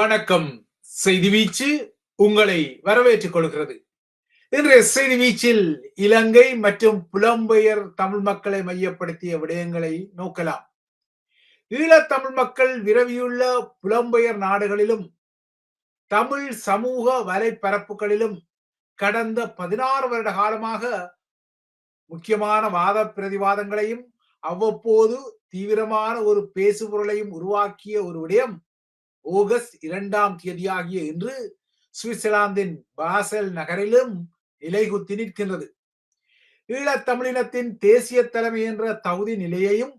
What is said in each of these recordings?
வணக்கம். செய்தி வீச்சு உங்களை வரவேற்றுக் கொள்கிறது. இன்றைய செய்தி வீச்சில் இலங்கை மற்றும் புலம்பெயர் தமிழ் மக்களை மையப்படுத்திய விடயங்களை நோக்கலாம். ஈழத்தமிழ் மக்கள் விரவியுள்ள புலம்பெயர் நாடுகளிலும் தமிழ் சமூக வலைப்பரப்புகளிலும் கடந்த பதினாறு வருட காலமாக முக்கியமான வாத பிரதிவாதங்களையும் அவ்வப்போது தீவிரமான ஒரு பேசுபொருளையும் உருவாக்கிய ஒரு விடயம் ஆகஸ்ட் இரண்டாம் தேதியாகிய இன்று சுவிட்சர்லாந்தின் பாசல் நகரிலும் நிலைகுத்தி நிற்கின்றது. ஈழத்தமிழினத்தின் தேசிய தலைமை என்ற தகுதி நிலையையும்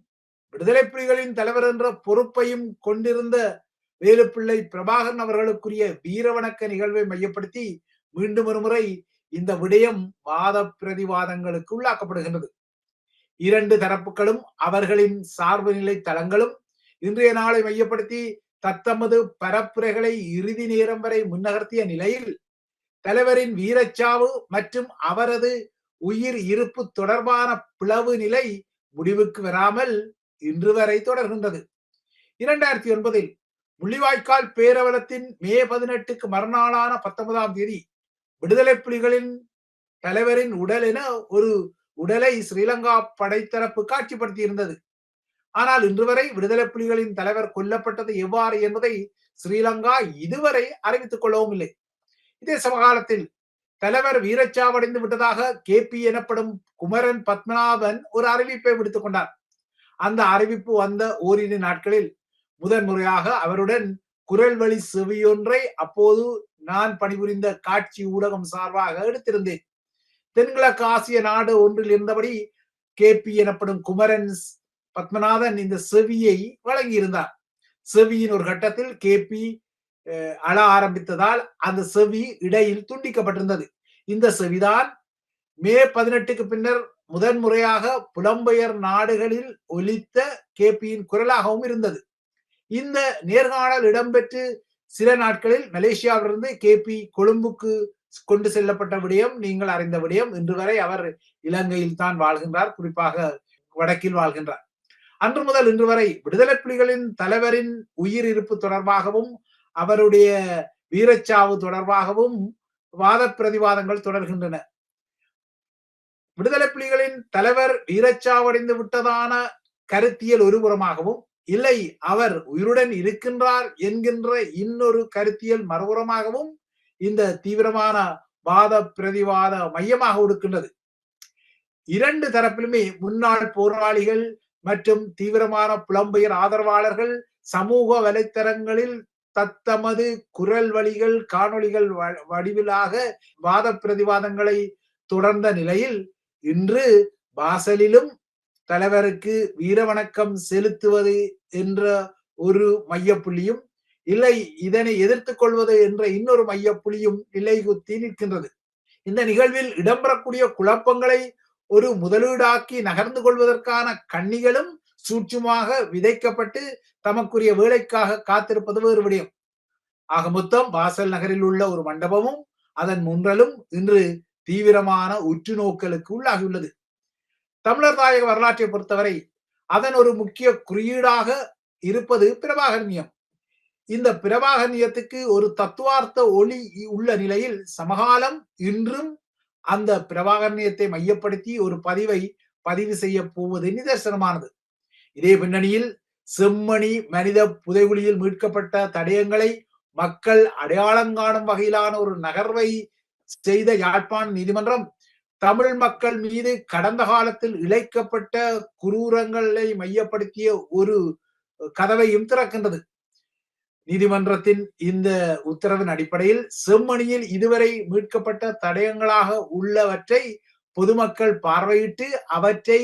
விடுதலை புலிகளின் தலைவர் என்ற பொறுப்பையும் கொண்டிருந்த வேலுப்பிள்ளை பிரபாகரன் அவர்களுக்குரிய வீரவணக்க நிகழ்வை மையப்படுத்தி மீண்டும் ஒருமுறை இந்த விடயம் வாத பிரதிவாதங்களுக்கு உள்ளாக்கப்படுகின்றது. இரண்டு தரப்புகளும் அவர்களின் சார்பு நிலை தளங்களும் இன்றைய நாளை மையப்படுத்தி தத்தமது பரப்புரைகளை இறுதி நேரம் வரை முன்னகர்த்திய நிலையில் தலைவரின் வீரச்சாவு மற்றும் அவரது உயிர் இருப்பு தொடர்பான பிளவு நிலை முடிவுக்கு வராமல் இன்று வரை தொடர்கின்றது. இரண்டாயிரத்தி ஒன்பதில் முள்ளிவாய்க்கால் பேரவலத்தின் மே பதினெட்டுக்கு மறுநாளான பத்தொன்பதாம் தேதி விடுதலை புலிகளின் தலைவரின் உடல் என ஒரு உடலை ஸ்ரீலங்கா படைத்தரப்பு காட்சிப்படுத்தியிருந்தது. ஆனால் இன்று வரை விடுதலை புலிகளின் தலைவர் கொல்லப்பட்டது எவ்வாறு என்பதை ஸ்ரீலங்கா இதுவரை அறிவித்துக் கொள்ளவும் இல்லை. இதே சமகாலத்தில் தலைவர் வீரச்சாவடைந்து விட்டதாக கே பி எனப்படும் குமரன் பத்மநாபன் ஒரு அறிவிப்பை விடுத்துக் கொண்டார். அந்த அறிவிப்பு வந்த ஓரிரு நாட்களில் முதன்முறையாக அவருடன் குரல் வழி செவியொன்றை அப்போது நான் பணிபுரிந்த காட்சி ஊடகம் சார்பாக எடுத்திருந்தேன். தென்கிழக்கு ஆசிய நாடு ஒன்றில் இருந்தபடி கே பி எனப்படும் குமரன் பத்மநாதன் இந்த செவியை வழங்கியிருந்தார். செவியின் ஒரு கட்டத்தில் கே பி அழ ஆரம்பித்ததால் அந்த செவி இடையில் துண்டிக்கப்பட்டிருந்தது. இந்த செவிதான் மே பதினெட்டுக்கு பின்னர் முதன் முறையாக புலம்பெயர் நாடுகளில் ஒலித்த கேபியின் குரலாகவும் இருந்தது. இந்த நேர்காணல் இடம்பெற்று சில நாட்களில் மலேசியாவிலிருந்து கேபி கொழும்புக்கு கொண்டு செல்லப்பட்ட விடயம் நீங்கள் அறிந்த விடயம் இன்று வரை அவர் இலங்கையில் தான் வாழ்கின்றார். குறிப்பாக வடக்கில் வாழ்கின்றார். அன்று முதல் இன்று வரை விடுதலை புலிகளின் தலைவரின் உயிர் இருப்பு தொடர்பாகவும் அவருடைய வீரச்சாவு தொடர்பாகவும் வாத பிரதிவாதங்கள் தொடர்கின்றன. விடுதலை புலிகளின் தலைவர் வீரச்சாவடைந்து விட்டதான கருத்தியல் ஒருபுறமாகவும் இல்லை அவர் உயிருடன் இருக்கின்றார் என்கின்ற இன்னொரு கருத்தியல் மறுபுறமாகவும் இந்த தீவிரமான வாத பிரதிவாத மையமாக இருக்கின்றது இரண்டு தரப்பிலுமே முன்னாள் போராளிகள் மற்றும் தீவிரமான புலம்பெயர் ஆதரவாளர்கள் சமூக வலைத்தளங்களில் தத்தமது குரல் வழிகள் காணொளிகள் வடிவிலாக வாத பிரதிவாதங்களை தொடர்ந்த நிலையில் இன்று பாசலிலும் தலைவருக்கு வீரவணக்கம் செலுத்துவது என்ற ஒரு மையப்புள்ளியும் இல்லை இதனை எதிர்த்து கொள்வது என்ற இன்னொரு மையப்புள்ளியும் நிலை குத்தி நிற்கின்றது. இந்த நிகழ்வில் இடம்பெறக்கூடிய குழப்பங்களை ஒரு முதலீடாக்கி நகர்ந்து கொள்வதற்கான கண்ணிகளும் சூட்சுமாக விதைக்கப்பட்டு தமக்குரிய வேலைக்காக காத்திருப்பது வேறு விடயம். ஆக மொத்தம் வாசல் நகரில் உள்ள ஒரு மண்டபமும் அதன் முன்றலும் இன்று தீவிரமான உற்று நோக்கலுக்கு உள்ளாகியுள்ளது. தமிழர் தாயக வரலாற்றை பொறுத்தவரை அதன் ஒரு முக்கிய குறியீடாக இருப்பது பிரபாகர்மியம் இந்த பிரபாகர்மியத்துக்கு ஒரு தத்துவார்த்த ஒளி உள்ள நிலையில் சமகாலம் இன்றும் அந்த பிரபாகரணியத்தை மையப்படுத்தி ஒரு பதிவை பதிவு செய்ய போவது நிதர்சனமானது. இதே பின்னணியில் செம்மணி மனித புதைகுழியில் மீட்கப்பட்ட தடயங்களை மக்கள் அடையாளம் காணும் வகையிலான ஒரு நகர்வை செய்த யாழ்ப்பாண நீதிமன்றம் தமிழ் மக்கள் மீது கடந்த காலத்தில் இழைக்கப்பட்ட குரூரங்களை மையப்படுத்திய ஒரு கதவையும் திறக்கின்றது. நீதிமன்றத்தின் இந்த உத்தரவின் அடிப்படையில் செம்மணியில் இதுவரை மீட்கப்பட்ட தடயங்களாக உள்ளவற்றை பொதுமக்கள் பார்வையிட்டு அவற்றை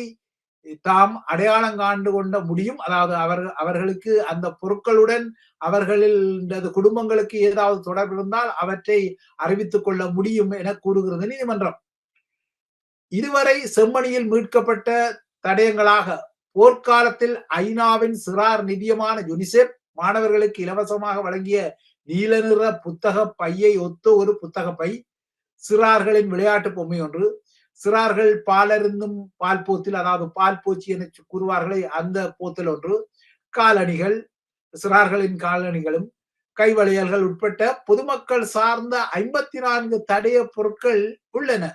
தாம் அடையாளம் காண்டு கொண்ட முடியும். அதாவது அவர்கள் அவர்களுக்கு அந்த பொருட்களுடன் அவர்களது குடும்பங்களுக்கு ஏதாவது தொடர்பு இருந்தால் அவற்றை அறிவித்துக் கொள்ள முடியும் என கூறுகிறது நீதிமன்றம். இதுவரை செம்மணியில் மீட்கப்பட்ட தடயங்களாக போர்க்காலத்தில் ஐநாவின் சிறார் நிதியமான யுனிசெப் மாணவர்களுக்கு இலவசமாக வழங்கிய நீல நிற புத்தக பையை ஒத்த ஒரு புத்தக பை. சிறார்களின் விளையாட்டு பொம்மை ஒன்று. சிறார்கள் பாலருந்தும் பால் போத்தில் அதாவது பால் போச்சி என கூறுவார்களே அந்த போத்தில் ஒன்று. காலணிகள் சிறார்களின் காலணிகளும். கைவளையல்கள் உட்பட்ட பொதுமக்கள் சார்ந்த ஐம்பத்தி நான்கு தடைய பொருட்கள் உள்ளன.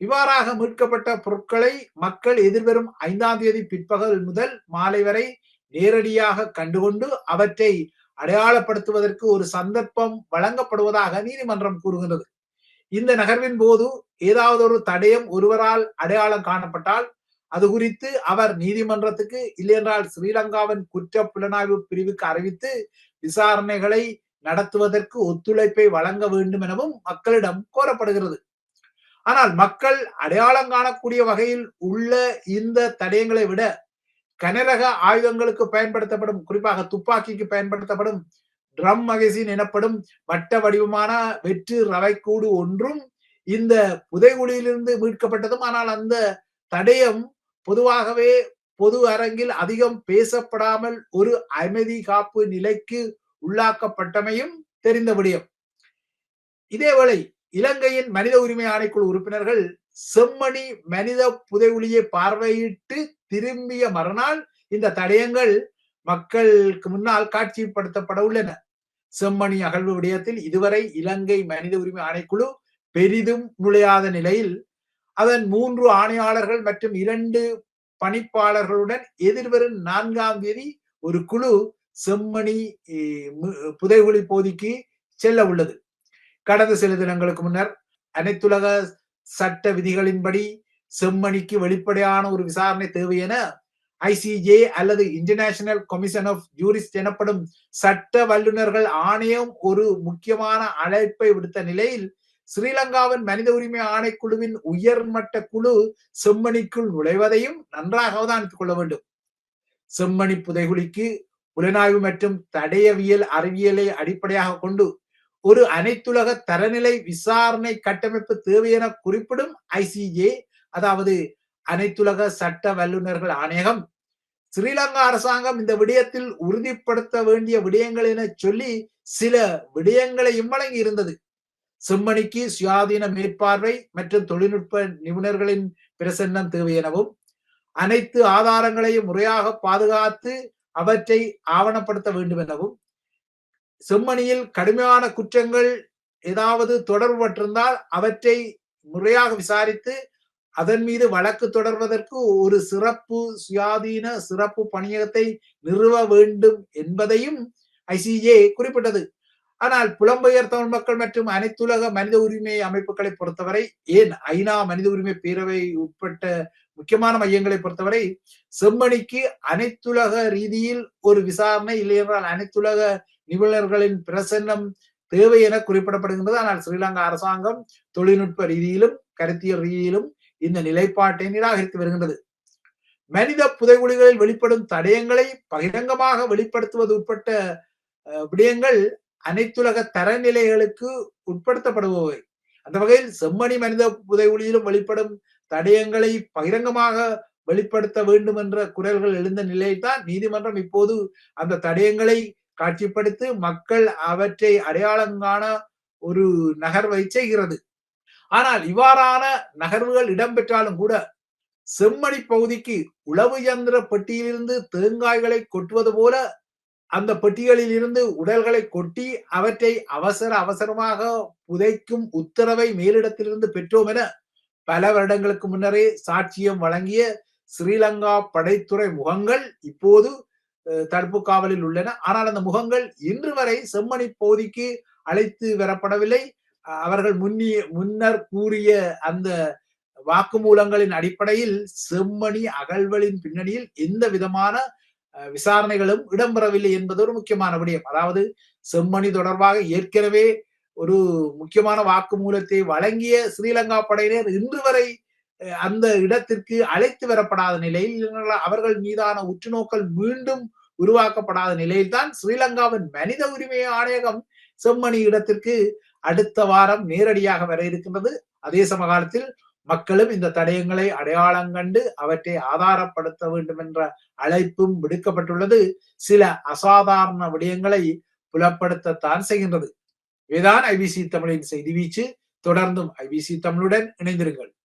இவ்வாறாக மீட்கப்பட்ட பொருட்களை மக்கள் எதிர்வரும் ஐந்தாம் தேதி பிற்பகல் முதல் மாலை வரை நேரடியாக கண்டுகொண்டு அவற்றை அடையாளப்படுத்துவதற்கு ஒரு சந்தர்ப்பம் வழங்கப்படுவதாக நீதிமன்றம் கூறுகிறது இந்த நகர்வின் போது ஏதாவது ஒரு தடயம் ஒருவரால் அடையாளம் காணப்பட்டால் அது குறித்து அவர் நீதிமன்றத்துக்கு இல்லையென்றால் ஸ்ரீலங்காவின் குற்ற புலனாய்வு பிரிவுக்கு அறிவித்து விசாரணைகளை நடத்துவதற்கு ஒத்துழைப்பை வழங்க வேண்டும் எனவும் மக்களிடம் கோரப்படுகிறது. ஆனால் மக்கள் அடையாளம் காணக்கூடிய வகையில் உள்ள இந்த தடயங்களை விட கனரக ஆயுதங்களுக்கு பயன்படுத்தப்படும் குறிப்பாக துப்பாக்கிக்கு பயன்படுத்தப்படும் ட்ரம் மகசின் எனப்படும் வட்ட வடிவமான வெற்று ரவைக்கூடு ஒன்றும் இந்த புதைகுழியிலிருந்து மீட்கப்பட்டதும் ஆனால் அந்த தடயம் பொதுவாகவே பொது அரங்கில் அதிகம் பேசப்படாமல் ஒரு அமைதி காப்பு நிலைக்கு உள்ளாக்கப்பட்டமையும் தெரிந்த விடயம். இதேவேளை இலங்கையின் மனித உரிமை ஆணைக்குழு உறுப்பினர்கள் செம்மணி மனித புதைவுளியை பார்வையிட்டு திரும்பிய மறுநாள் இந்த தடயங்கள் மக்களுக்கு முன்னால் காட்சிப்படுத்தப்பட உள்ளன செம்மணி அகழ்வு விடயத்தில் இதுவரை இலங்கை மனித உரிமை ஆணைக்குழு பெரிதும் நுழையாத நிலையில் அதன் மூன்று ஆணையாளர்கள் மற்றும் இரண்டு பணிப்பாளர்களுடன் எதிர்வரும் நான்காம் தேதி ஒரு குழு செம்மணி புதைகுழி பகுதிக்கு செல்ல உள்ளது கடந்த சில தினங்களுக்கு முன்னர் அனைத்துலக சட்ட விதிகளின்படி செம்மணிக்கு வெளிப்படையான ஒரு விசாரணை தேவை என ஐசிஜே அல்லது இன்டர்நேஷனல் கமிஷன் ஆஃப் ஜூரிஸ்ட் எனப்படும் சட்ட வல்லுநர்கள் ஆணையம் ஒரு முக்கியமான அழைப்பை விடுத்த நிலையில் ஸ்ரீலங்காவின் மனித உரிமை ஆணைக்குழுவின் உயர்மட்ட குழு செம்மணிக்குள் நுழைவதையும் நன்றாக அவதானித்துக் கொள்ள வேண்டும். செம்மணி புதைகுழிக்கு புலனாய்வு மற்றும் தடயவியல் அறிவியலை அடிப்படையாக கொண்டு ஒரு அனைத்துலக தரநிலை விசாரணை கட்டமைப்பு தேவை என குறிப்பிடும் ஐசிஏ அதாவது அனைத்துலக சட்ட வல்லுநர்கள் ஆணையகம் ஸ்ரீலங்கா அரசாங்கம் இந்த விடயத்தில் உறுதிப்படுத்த வேண்டிய விடயங்கள் என சொல்லி சில விடயங்களையும் வழங்கி இருந்தது. செம்மணிக்கு சுயாதீன மேற்பார்வை மற்றும் தொழில்நுட்ப நிபுணர்களின் பிரசன்னம் தேவை எனவும் அனைத்து ஆதாரங்களையும் முறையாக பாதுகாத்து அவற்றை ஆவணப்படுத்த வேண்டும் எனவும் செம்மணியில் கடுமையான குற்றங்கள் ஏதாவது தொடர்பட்டிருந்தால் அவற்றை முறையாக விசாரித்து அதன் மீது வழக்கு தொடர்வதற்கு ஒரு சிறப்பு சுயாதீன சிறப்பு பணியகத்தை நிறுவ வேண்டும் என்பதையும் ஐசிஜே குறிப்பிட்டது. ஆனால் புலம்பெயர் தமிழ் மக்கள் மற்றும் அனைத்துலக மனித உரிமை அமைப்புகளை பொறுத்தவரை ஏன் ஐநா மனித உரிமை பேரவை உட்பட்ட முக்கியமான மையங்களை பொறுத்தவரை செம்மணிக்கு அனைத்துலக ரீதியில் ஒரு விசாரணை இல்லை என்றால் அனைத்துலக நிபுணர்களின் பிரசன்னம் தேவை என குறிப்பிடப்படுகின்றது. ஆனால் ஸ்ரீலங்கா அரசாங்கம் தொழில்நுட்ப ரீதியிலும் கருத்தியல் ரீதியிலும் இந்த நிலைப்பாட்டை நிராகரித்து வருகின்றது. மனித புதைகுழிகளில் வெளிப்படும் தடயங்களை பகிரங்கமாக வெளிப்படுத்துவது உட்பட்ட விடயங்கள் அனைத்துலக தரநிலைகளுக்கு உட்படுத்தப்படுபவை. அந்த வகையில் செம்மணி மனித புதைகுழியிலும் வெளிப்படும் தடயங்களை பகிரங்கமாக வெளிப்படுத்த வேண்டும் என்ற குரல்கள் எழுந்த நிலையில்தான் நீதிமன்றம் இப்போது அந்த தடயங்களை காட்சிப்படுத்தி மக்கள் அவற்றை அடையாளம் காண ஒரு நகர்வை செய்கிறது. ஆனால் இவ்வாறான நகர்வுகள் இடம்பெற்றாலும் கூட செம்மணி பகுதிக்கு உளவு யந்திர பெட்டியிலிருந்து தேங்காய்களை கொட்டுவது போல அந்த பெட்டிகளில் இருந்து உடல்களை கொட்டி அவற்றை அவசர அவசரமாக புதைக்கும் உத்தரவை மேலிடத்திலிருந்து பெற்றோம் என பல வருடங்களுக்கு முன்னரே சாட்சியம் வழங்கிய ஸ்ரீலங்கா படைத்துறை முகங்கள் இப்போது தடுப்பு காவலில் உள்ளன. ஆனால் அந்த முகங்கள் இன்று வரை செம்மணி பகுதிக்கு அழைத்து வரப்படவில்லை. அவர்கள் முன்னிய முன்னர் கூறிய அந்த வாக்குமூலங்களின் அடிப்படையில் செம்மணி அகழ்வலின் பின்னணியில் எந்த விதமான விசாரணைகளும் இடம்பெறவில்லை என்பது ஒரு முக்கியமான விடயம். அதாவது செம்மணி தொடர்பாக ஏற்கனவே ஒரு முக்கியமான வாக்குமூலத்தை வழங்கிய ஸ்ரீலங்கா படையினர் இன்று வரை அஹ், அந்த இடத்திற்கு அழைத்து வரப்படாத நிலையில் அவர்கள் மீதான உற்றுநோக்கல் மீண்டும் உருவாக்கப்படாத நிலையில்தான் ஸ்ரீலங்காவின் மனித உரிமை ஆணையகம் செம்மணி இடத்திற்கு அடுத்த வாரம் நேரடியாக வர இருக்கின்றது. அதே சமகாலத்தில் மக்களும் இந்த தடயங்களை அடையாளம் கண்டு அவற்றை ஆதாரப்படுத்த வேண்டும் என்ற அழைப்பும் விடுக்கப்பட்டுள்ளது. சில அசாதாரண விடயங்களை புலப்படுத்தத்தான் செய்கின்றது. இதுதான் ஐபிசி தமிழின் செய்தி வீச்சு. தொடர்ந்தும் ஐபிசி தமிழுடன் இணைந்திருங்கள்.